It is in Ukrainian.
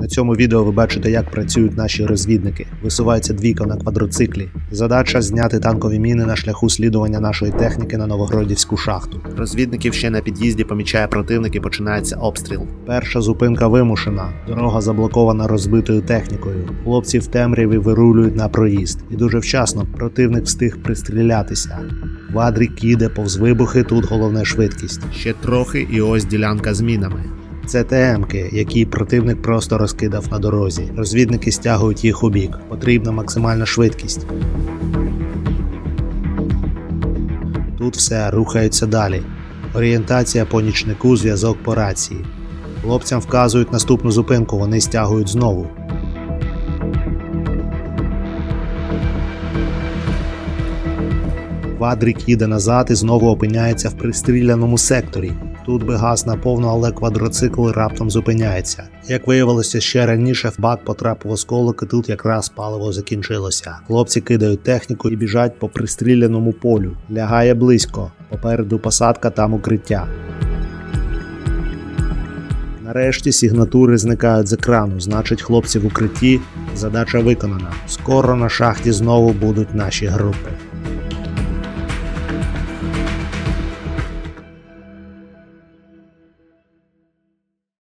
На цьому відео ви бачите, як працюють наші розвідники. Висувається двійка на квадроциклі. Задача зняти танкові міни на шляху слідування нашої техніки на Новогродівську шахту. Розвідників ще на під'їзді помічає противник і починається обстріл. Перша зупинка вимушена. Дорога заблокована розбитою технікою. Хлопці в темряві вирулюють на проїзд. І дуже вчасно противник встиг пристрілятися. Вадрік їде повз вибухи, тут головне швидкість. Ще трохи, і ось ділянка з мінами. Це ТМки, які противник просто розкидав на дорозі. Розвідники стягують їх у бік. Потрібна максимальна швидкість. Тут все рухається далі. Орієнтація по нічнику, зв'язок по рації. Хлопцям вказують наступну зупинку, вони стягують знову. Квадрик їде назад і знову опиняється в пристріляному секторі. Тут би газ наповно, але квадроцикл раптом зупиняється. Як виявилося ще раніше, в бак потрапив осколок, і тут якраз паливо закінчилося. Хлопці кидають техніку і біжать по пристріляному полю. Лягає близько. Попереду посадка, там укриття. Нарешті сигнатури зникають з екрану, значить хлопці в укритті, задача виконана. Скоро на шахті знову будуть наші групи.